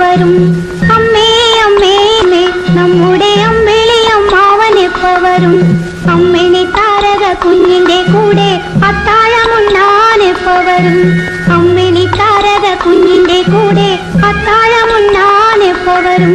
വരും അമ്മേ അമ്മേനെ നമ്മുടെ അമ്പിളിയമ്മ അവനെപ്പ വരും അമ്മിണി താരക കുഞ്ഞിന്റെ കൂടെ അത്താഴമുണ്ണാനെപ്പ വരും അമ്മിണി താരക കുഞ്ഞിന്റെ കൂടെ അത്താഴമുണ്ണാനെപ്പ വരും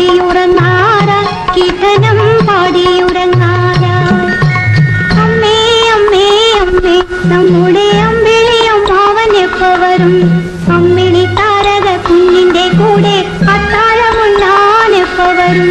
പാടിയുറങ്ങാറ കിഥനം പാടിയുറങ്ങാറ. അമ്മേ അമ്മേ അമ്മേ നമ്മുടെ അമ്പിളിയും അവൻ എപ്പോ വരും. അമ്മിണി താരക കുഞ്ഞിന്റെ കൂടെ അത്താഴമുണ്ടാൻ എപ്പോ വരും.